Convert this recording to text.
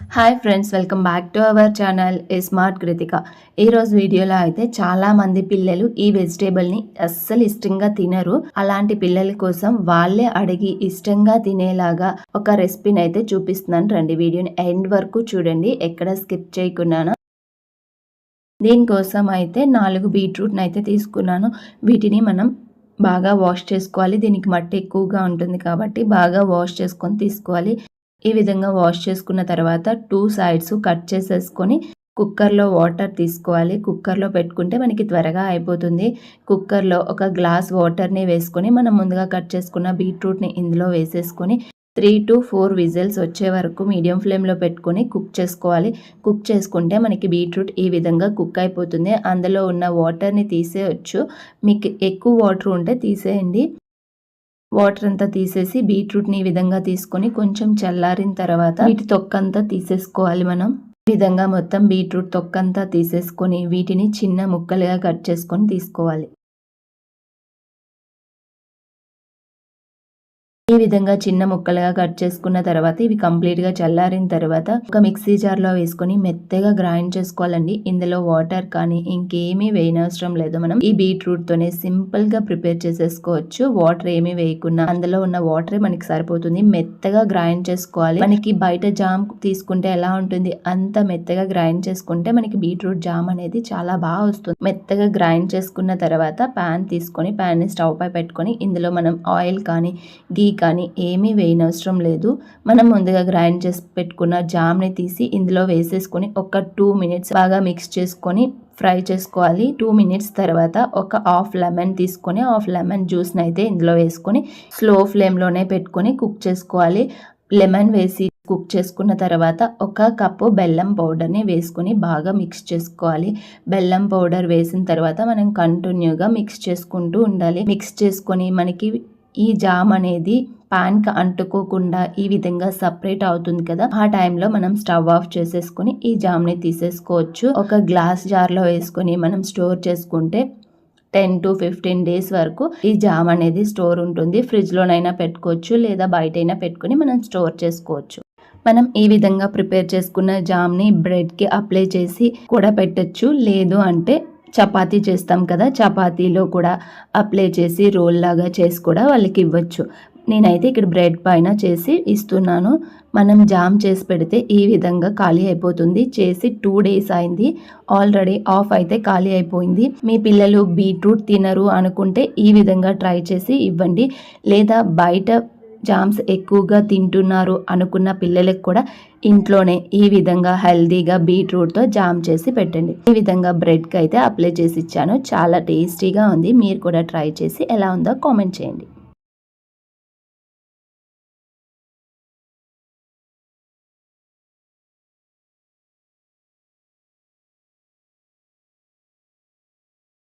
Hi friends welcome back to our channel A smart Krithika. ఈరోజు వీడియోలో అయితే చాలా మంది పిల్లలు ఈ వెజిటేబుల్ని అస్సలు ఇష్టంగా తినరు. అలాంటి పిల్లల కోసం వాళ్ళే అడిగి ఇష్టంగా తినేలాగా ఒక రెసిపీని అయితే చూపిస్తున్నాను రండి. వీడియోని ఎండ్ వరకు చూడండి ఎక్కడ స్కిప్ చేయకున్నాను. దీనికోసం అయితే నాలుగు బీట్రూట్ని అయితే తీసుకున్నాను. వీటిని మనం బాగా వాష్ చేసుకోవాలి. దీనికి మట్టి ఎక్కువగా ఉంటుంది కాబట్టి బాగా వాష్ చేసుకొని తీసుకోవాలి. ఈ విధంగా వాష్ చేసుకున్న తర్వాత టూ సైడ్స్ కట్ చేసేసుకొని కుక్కర్లో వాటర్ తీసుకోవాలి. కుక్కర్లో పెట్టుకుంటే మనకి త్వరగా అయిపోతుంది. కుక్కర్లో ఒక గ్లాస్ వాటర్ని వేసుకొని మనం ముందుగా కట్ చేసుకున్న బీట్రూట్ని ఇందులో వేసేసుకొని త్రీ టు ఫోర్ విజిల్స్ వచ్చే వరకు మీడియం ఫ్లేమ్లో పెట్టుకొని కుక్ చేసుకోవాలి. కుక్ చేసుకుంటే మనకి బీట్రూట్ ఈ విధంగా కుక్ అయిపోతుంది. అందులో ఉన్న వాటర్ని తీసేయచ్చు. మీకు ఎక్కువ వాటర్ ఉంటే తీసేయండి. వాటర్ అంతా తీసేసి బీట్రూట్ని ఈ విధంగా తీసుకొని కొంచెం చల్లారిన తర్వాత వీటి తొక్కంతా తీసేసుకోవాలి మనం. ఈ విధంగా మొత్తం బీట్రూట్ తొక్కంతా తీసేసుకొని వీటిని చిన్న ముక్కలుగా కట్ చేసుకొని తీసుకోవాలి. ఈ విధంగా చిన్న ముక్కలుగా కట్ చేసుకున్న తర్వాత ఇవి కంప్లీట్గా చల్లారిన తర్వాత ఒక మిక్సీ జార్లో వేసుకొని మెత్తగా గ్రైండ్ చేసుకోవాలండి. ఇందులో వాటర్ కానీ ఇంకేమీ వేయనవసరం లేదు. మనం ఈ బీట్రూట్ తోనే సింపుల్గా ప్రిపేర్ చేసేసుకోవచ్చు. వాటర్ ఏమీ వేయకుండా అందులో ఉన్న వాటరే మనకి సరిపోతుంది. మెత్తగా గ్రైండ్ చేసుకోవాలి. మనకి బయట జామ్ తీసుకుంటే ఎలా ఉంటుంది? అంత మెత్తగా గ్రైండ్ చేసుకుంటే మనకి బీట్రూట్ జామ్ అనేది చాలా బాగా వస్తుంది. మెత్తగా గ్రైండ్ చేసుకున్న తర్వాత ప్యాన్ తీసుకొని ప్యాన్ని స్టవ్ పై పెట్టుకొని ఇందులో మనం ఆయిల్ కానీ గీ కానీ ఏమీ వేయనవసరం లేదు. మనం ముందుగా గ్రైండ్ చేసి పెట్టుకున్న జామ్ని తీసి ఇందులో వేసేసుకొని ఒక టూ మినిట్స్ బాగా మిక్స్ చేసుకొని ఫ్రై చేసుకోవాలి. టూ మినిట్స్ తర్వాత ఒక హాఫ్ లెమన్ తీసుకొని హాఫ్ లెమన్ జ్యూస్ని అయితే ఇందులో వేసుకొని స్లో ఫ్లేమ్లోనే పెట్టుకొని కుక్ చేసుకోవాలి. లెమన్ వేసి కుక్ చేసుకున్న తర్వాత ఒక కప్పు బెల్లం పౌడర్ని వేసుకొని బాగా మిక్స్ చేసుకోవాలి. బెల్లం పౌడర్ వేసిన తర్వాత మనం కంటిన్యూగా మిక్స్ చేసుకుంటూ ఉండాలి. మిక్స్ చేసుకొని మనకి ఈ జామ్ అనేది కి అంటుకోకుండా ఈ విధంగా సపరేట్ అవుతుంది కదా. ఆ టైంలో మనం స్టవ్ ఆఫ్ చేసేసుకుని ఈ జామ్ని తీసేసుకోవచ్చు. ఒక గ్లాస్ జార్లో వేసుకొని మనం స్టోర్ చేసుకుంటే టెన్ టు ఫిఫ్టీన్ డేస్ వరకు ఈ జామ్ అనేది స్టోర్ ఉంటుంది. ఫ్రిడ్జ్లోనైనా పెట్టుకోవచ్చు లేదా బయటైనా పెట్టుకుని మనం స్టోర్ చేసుకోవచ్చు. మనం ఈ విధంగా ప్రిపేర్ చేసుకున్న జామ్ని బ్రెడ్కి అప్లై చేసి కూడా పెట్టచ్చు లేదు అంటే చపాతీ చేస్తాం కదా చపాతీలో కూడా అప్లై చేసి రోల్ లాగా చేసి కూడా వాళ్ళకి ఇవ్వచ్చు. నేనైతే ఇక్కడ బ్రెడ్ పైన చేసి ఇస్తున్నాను. మనం జామ్ చేసి పెడితే ఈ విధంగా ఖాళీ అయిపోతుంది. చేసి టూ డేస్ అయింది. ఆల్రెడీ ఆఫ్ అయితే ఖాళీ అయిపోయింది. మీ పిల్లలు బీట్రూట్ తినరు అనుకుంటే ఈ విధంగా ట్రై చేసి ఇవ్వండి. లేదా బయట జామ్స్ ఎక్కువగా తింటున్నారు అనుకున్న పిల్లలకు కూడా ఇంట్లోనే ఈ విధంగా హెల్దీగా బీట్రూట్తో జామ్ చేసి పెట్టండి. ఈ విధంగా బ్రెడ్కి అయితే అప్లై చేసి ఇచ్చాను. చాలా టేస్టీగా ఉంది. మీరు కూడా ట్రై చేసి ఎలా ఉందో కామెంట్ చేయండి.